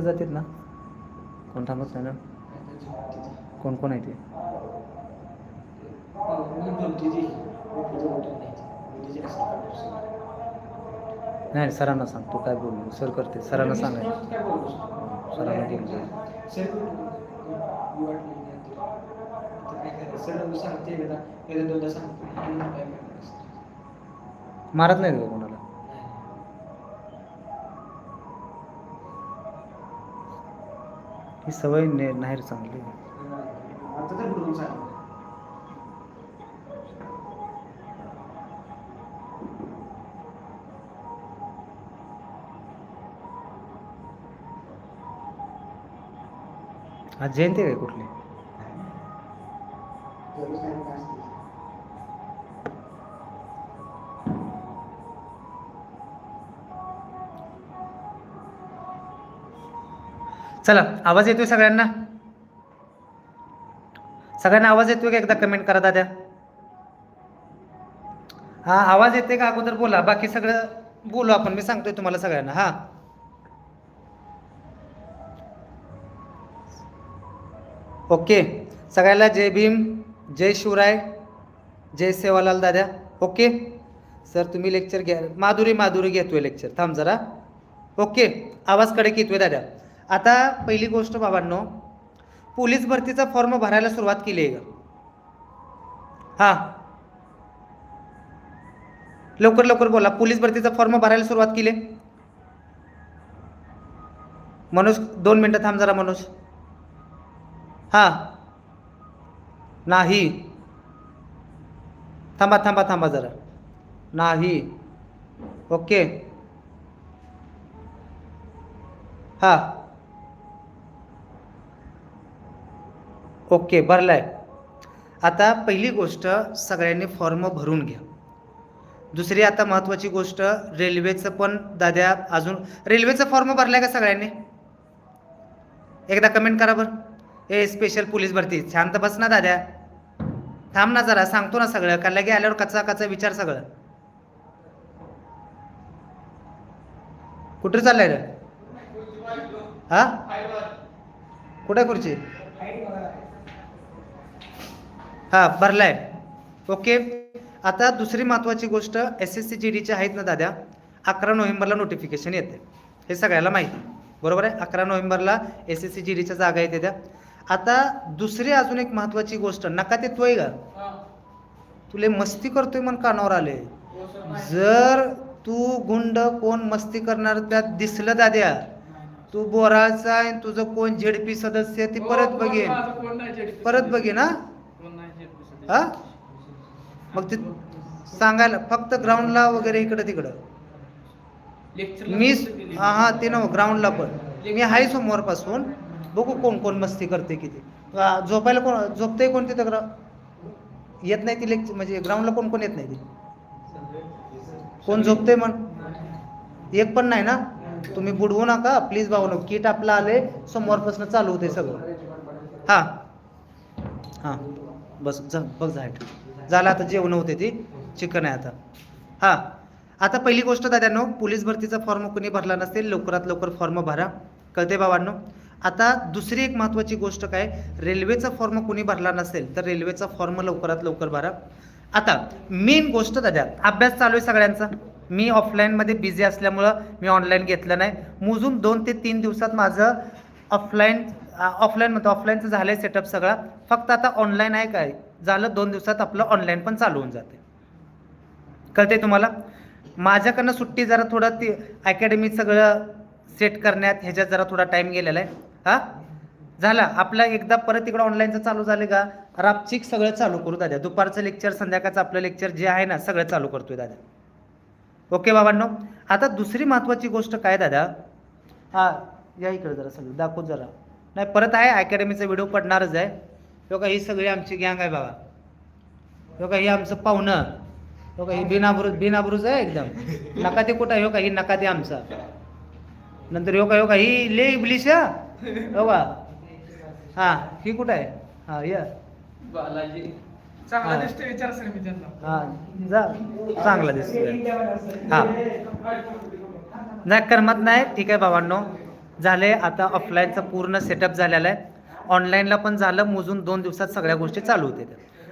जातात ना. कोण थांबत नाही ना? कोण कोण आहे ते? नाही सरांना सांग तू काय बोलू सर करते सरांना सांग. सरांना बोलतो मारत नाही का कोणाला? ही सवय ने नाही रे चांगली आज जयंती आहे काय कुठली? चला आवाज येतोय सगळ्यांना? सगळ्यांना आवाज येतोय का एकदा कमेंट करा दाद्या? हा आवाज येते का अगोदर बोला. बाकी सगळं बोलू आपण. मी सांगतोय तुम्हाला सगळ्यांना. हा. ओके. सगळ्याला जय भीम जय शिवराय जय सेवालाल दाद्या. ओके. सर तुम्ही लेक्चर घ्या. माधुरी माधुरी घेतोय लेक्चर थांब जरा. ओके. आवाजकडे घेतोय दाद्या. आता पहिली गोष्ट बाबांनो पोलीस भरतीचा फॉर्म भरायला सुरुवात केली आहे. का हां. लवकर लवकर बोला. पोलीस भरतीचा फॉर्म भरायला सुरुवात केली आहे? मनोज दोन मिनटं थांब जरा मनोज. हां. नाही. थांबा थांबा थांबा जरा. नाही. ओके. हां. ओके आहे आता पहिली गोष्ट सगळ्यांनी फॉर्म भरून घ्या. दुसरी आता महत्त्वाची गोष्ट रेल्वेचं पण दाद्या अजून रेल्वेचं फॉर्म भरलाय का सगळ्यांनी? एकदा कमेंट करा बरं. ए स्पेशल पोलीस भरती. शांत बस ना दाद्या. थांब ना जरा सांगतो ना सगळं का लगे आल्यावर कचा कचा विचार सगळं. कुठं चाललंय रे? हा? कुठे खुर्ची? हा भरलाय. ओके आता दुसरी महत्त्वाची गोष्ट एस एस सी जी डीच्या आहेत ना दाद्या अकरा नोव्हेंबरला नोटिफिकेशन येते हे सगळ्याला माहिती. आहे. बरोबर आहे? अकरा नोव्हेंबरला एस एस सी जी डीच्या जागा येते त्या. आता दुसरी अजून एक महत्त्वाची गोष्ट नका ते तोय का तुले मस्ती करतोय मन कानावर आले जर तू गुंड कोण मस्ती करणार त्यात दिसलं दाद्या तू बोराचा आहे तुझं कोण झेडपी सदस्य ती परत बघेन. परत बघेन हा? हा? मग ते सांगायला फक्त ग्राउंडला वगैरे इकडं तिकडं. मी हा हा ते नव ग्राउंडला पण. मी आहे सोमवारपासून बघू कोण कोण मस्ती करते किती. झोपायला कोण झोपतंय कोण तिथं ग्रा येत नाही ती लेक्च म्हणजे ग्राउंडला कोण कोण येत नाही ती. कोण झोपतंय म्हण. एक पण नाही ना. तुम्ही बुडवू नका प्लीज भाऊ नको किट आपलं आले सोमवारपासून चालू होते सगळं. हां. हां. बस जा बघ जा झालं आता जेवण होते ती. चिकन आहे आता. हां. आता पहिली गोष्ट दाद्यानो पोलीस भरतीचा फॉर्म कोणी भरला नसेल लवकरात लवकर फॉर्म भरा. कळते बाबांनो? आता दुसरी एक महत्त्वाची गोष्ट काय? रेल्वेचा फॉर्म कोणी भरला नसेल तर रेल्वेचा फॉर्म लवकरात लवकर भरा. आता मेन गोष्ट दाद्या अभ्यास चालू आहे सगळ्यांचा. मी ऑफलाईनमध्ये बिझी असल्यामुळं मी ऑनलाईन घेतलं नाही. मोजून दोन ते तीन दिवसात माझं ऑफलाईन ऑफलाईन म्हणतो ऑफलाईनचं झालं आहे सेटअप सगळा. फक्त आता ऑनलाईन आहे काय? झालं दोन दिवसात आपलं ऑनलाईन पण चालू होऊन जाते. कळते तुम्हाला? माझ्याकडनं सुट्टी जरा थोडं ती अकॅडमी सगळं सेट करण्यात ह्याच्यात जरा थोडा टाईम गेलेला आहे. हां? झाला. आपलं एकदा परत इकडं ऑनलाईनचं चालू झालं का? रापचिक सगळं चालू करू दादा दुपारचं लेक्चर संध्याकाळचं आपलं लेक्चर जे आहे ना सगळं चालू करतोय दादा ओके बाबांनो? आता दुसरी महत्त्वाची गोष्ट काय दादा? हां या इकडे जरा सगळं. दाखवू जरा. नाही परत आहे अकॅडमीचा व्हिडिओ पडणारच आहे. हो का ही सगळी आमची गँग आहे बाबा. हो का ही आमचं पाहुणं. हो का ही बिनाबुरूज बिनाबुरूज आहे एकदम. नका ते कुठं? आहे हो का ही नका ते आमचा. नंतर हो का हो का ही ले इबलिश हा. हो का. हां ही कुठं आहे? हां या. बालाजी. चांगला दिसतो विचार सर मी त्यांना. हां जा. चांगला दिसतोय. हां. नाही करमत नाही. ठीक आहे बाबांनो झाले आता ऑफलाईनचा पूर्ण सेटअप झालेला आहे. ऑनलाईनला पण झालं मोजून दोन दिवसात सगळ्या गोष्टी चालू होते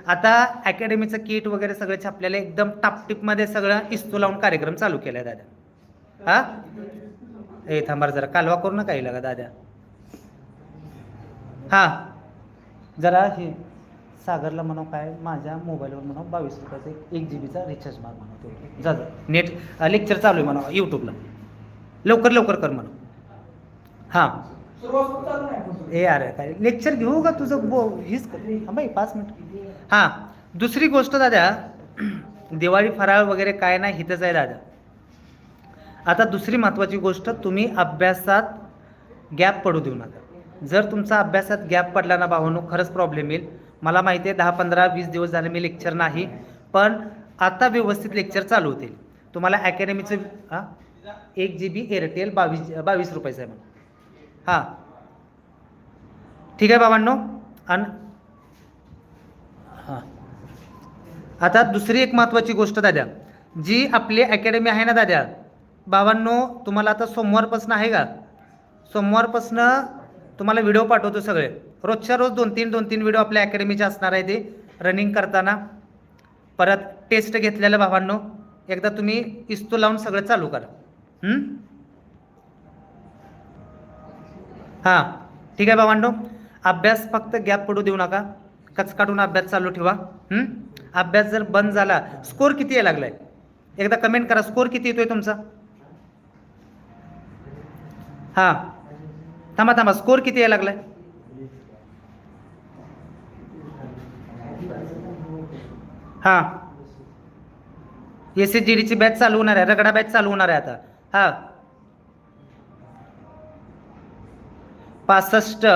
आता अकॅडमीचं किट वगैरे सगळं छापलेलं एकदम टापटीपमध्ये सगळं इस्तू लावून कार्यक्रम चालू केला आहे दादा. हा? ए थांबा जरा. कालवा करू नका येईल का दादा? हा. जरा हे सागरला म्हणा काय? माझ्या मोबाईलवर म्हणा बावीस रुपयाचा एक- एक जी बीचा रिचार्ज मार म्हणा जा जा. नेट लेक्चर चालू आहे म्हणा यूट्यूबला लवकर लवकर कर म्हणा हां. ए अरे काय? लेक्चर घेऊ का तुझं? बो हीच बाई पाच मिनिट. हां. दुसरी गोष्ट दादा. दिवाळी फराळ वगैरे काय नाही हिथंच आहे दादा. आता दुसरी महत्त्वाची गोष्ट तुम्ही अभ्यासात गॅप पडू देऊ नका. जर तुमचा अभ्यासात गॅप पडला ना भावानो खरंच प्रॉब्लेम येईल. मला माहिती आहे दहा पंधरा वीस दिवस झाले मी लेक्चर नाही पण आता व्यवस्थित लेक्चर चालू होतील. तुम्हाला अकॅडमीचं हां एक जी बी एअरटेल बावीस बावीस रुपयाचं आहे म्हणून हां. ठीक आहे बाबांनो. आणि हां. आता दुसरी एक महत्त्वाची गोष्ट दाद्या. जी आपली अकॅडमी आहे ना दाद्या. बाबांनो तुम्हाला आता सोमवारपासून आहे का? सोमवारपासून तुम्हाला व्हिडिओ पाठवतो सगळे. रोजच्या रोज दोन तीन दोन तीन व्हिडिओ आपल्या अकॅडमीचे असणार आहे ते रनिंग करताना. परत टेस्ट घेतलेलं बाबांनो. एकदा तुम्ही इस्तू लावून सगळं चालू करा. हां ठीक आहे बाबांनो. अभ्यास फक्त गॅप पडू देऊ नका. कच काढून अभ्यास चालू ठेवा. अभ्यास जर बंद झाला स्कोर किती यायला लागलाय? एकदा कमेंट करा स्कोर किती येतोय तुमचा? हां. थांबा थांबा स्कोर किती यायला लागलाय? हां. एस एस जी डीची बॅच चालू होणार आहे. रगडा बॅच चालू होणार आहे आता. हां. पासष्ट.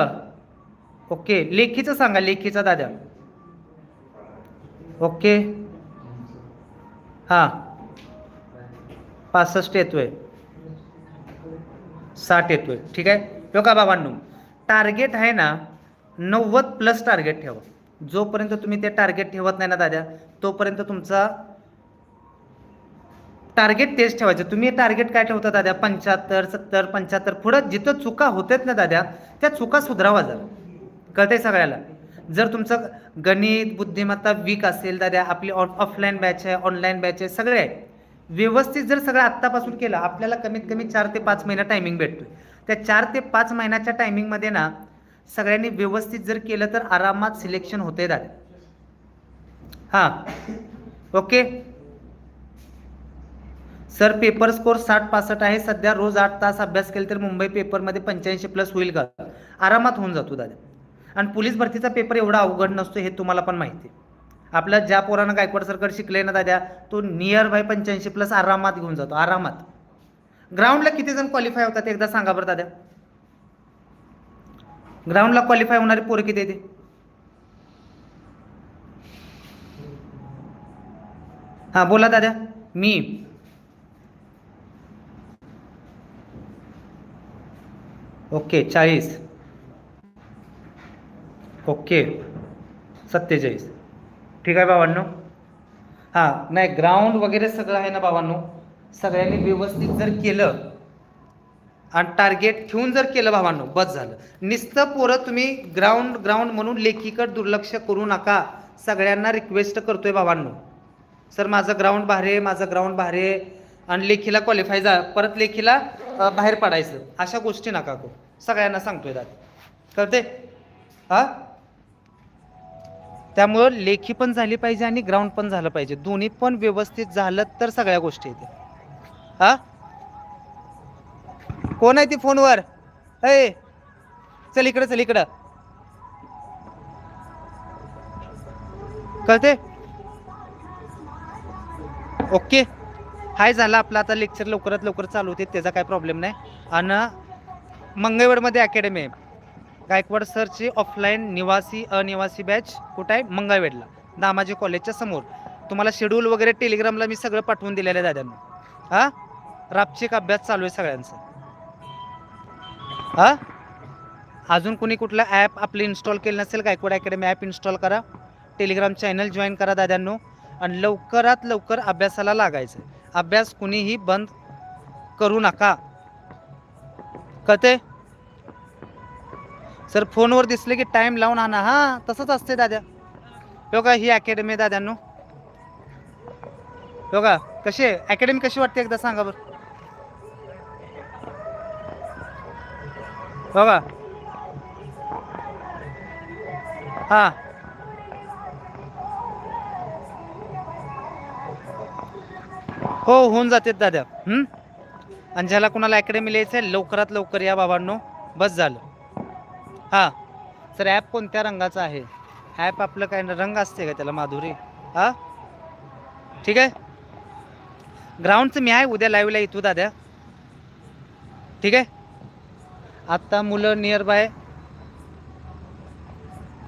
ओके लेखीचं सांगा लेखीचा दादा. ओके. हां. पासष्ट येतोय. साठ येतोय. ठीक आहे? तो का बाबांनो? टार्गेट आहे ना नव्वद प्लस टार्गेट ठेवा. जोपर्यंत तुम्ही ते टार्गेट ठेवत नाही ना दादा तोपर्यंत तुमचा टार्गेट तेच ठेवायचं. तुम्ही टार्गेट काय ठेवता दादा पंच्याहत्तर सत्तर पंच्याहत्तर पुढं जिथं चुका होतात ना दादा त्या चुका सुधारावा जर. कळतंय सगळ्याला? जर तुमचं गणित बुद्धिमत्ता वीक असेल दादा आपली ऑफलाईन बॅच आहे ऑनलाईन बॅच आहे सगळे आहे. व्यवस्थित जर सगळं आत्तापासून केलं आपल्याला कमीत कमी चार ते पाच महिना टायमिंग भेटतोय. त्या चार ते पाच महिन्याच्या टायमिंगमध्ये ना सगळ्यांनी व्यवस्थित जर केलं तर आरामात सिलेक्शन होते दादा हां. ओके? सर पेपर स्कोर साठ पासष्ट आहे. सध्या रोज आठ तास अभ्यास केला तर मुंबई पेपरमध्ये पंच्याऐंशी प्लस होईल का? आरामात होऊन जातो दादा. आणि पोलीस भरतीचा पेपर एवढा अवघड नसतो हे तुम्हाला पण माहिती आहे. आपल्या ज्या पोरानं गायकवाड सरकार शिकले ना दादा तो नियर बाय पंच्याऐंशी प्लस आरामात घेऊन जातो आरामात. ग्राउंडला किती जण क्वालिफाय होतात एकदा सांगा बरं दादा. ग्राउंडला क्वालिफाय होणारे पोरं किती येते हां बोला दादा. मी. ओके चाळीस. ओके सत्तेचाळीस. ठीक आहे बाबांनो हां नाही ग्राउंड वगैरे सगळं आहे ना बाबांनो सगळ्यांनी व्यवस्थित जर केलं आणि टार्गेट ठेवून जर केलं भावांनो बस झालं. नुसतं पोरं तुम्ही ग्राउंड ग्राउंड म्हणून लेखीकडे दुर्लक्ष करू नका. सगळ्यांना रिक्वेस्ट करतोय भावांनो. सर माझं ग्राउंड भारी आहे माझं ग्राउंड भारी आहे. आणि लेखीला क्वालिफाय जा परत लेखीला बाहेर पडायचं. अशा गोष्टी नका करू. सगळ्यांना सांगतोय दादा. कळते हा? त्यामुळं लेखी पण झाली पाहिजे आणि ग्राउंड पण झालं पाहिजे. दोन्ही पण व्यवस्थित झालं तर सगळ्या गोष्टी येते हा? कोण आहे ती फोनवर? ए चल इकडं चल इकडं. कळते ओके. हाय झाला आपला आता लेक्चर लवकरात लवकर चालू होते त्याचा काय प्रॉब्लेम नाही. आणि मंगळवेडमध्ये अकॅडमी आहे. गायकवाड सरची ऑफलाईन निवासी अनिवासी बॅच कुठं आहे? मंगळवेडला दामाजी कॉलेजच्या समोर. तुम्हाला शेड्यूल वगैरे टेलिग्रामला मी सगळं पाठवून दिलेलं आहे दादांना. हां? रापचिक अभ्यास चालू आहे सगळ्यांचा. हां? अजून कोणी कुठला ॲप आपले इन्स्टॉल केलं नसेल गायकवाड अकॅडमी ॲप इन्स्टॉल करा. टेलिग्राम चॅनल जॉईन करा दादांनो. आणि लवकरात लवकर अभ्यासाला लागायचं. अभ्यास कुणीही बंद करू नका. कळते सर फोनवर दिसले की टाइम लावून आणा. हां तसंच असते दादा. हो का ही अकॅडमी दाद्यांनो हो का कशी आहे? अकॅडमी कशी वाटते एकदा सांगा बरं. हो का? हां. हो होऊन जाते दादा. आणि ज्याला कुणाला अकॅडमी लिहायचं आहे लवकरात लवकर या बाबांनो बस झालं. हां सर ॲप कोणत्या रंगाचं आहे? ॲप आपलं काय रंग असते का त्याला माधुरी? हां? ठीक आहे? ग्राउंडचं मी आहे उद्या लाईव्हला येतो दादा. ठीक आहे? आत्ता मुलं नियर बाय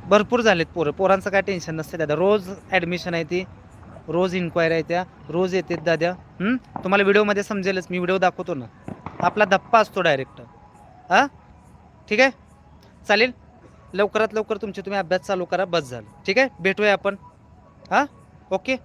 भरपूर झालेत पोरं. पोरांचं काय टेन्शन नसते दादा. रोज ॲडमिशन आहे ती. रोज इन्क्वायर आहे त्या रोज येतात दाद्या. तुम्हाला व्हिडिओमध्ये समजेलच मी व्हिडिओ दाखवतो ना. आपला धप्पा असतो डायरेक्ट हां? ठीक आहे? चालेल? लवकरात लवकर तुमचे तुम्ही अभ्यास चालू करा बस झालं. ठीक आहे? भेटूया आपण. हां? ओके?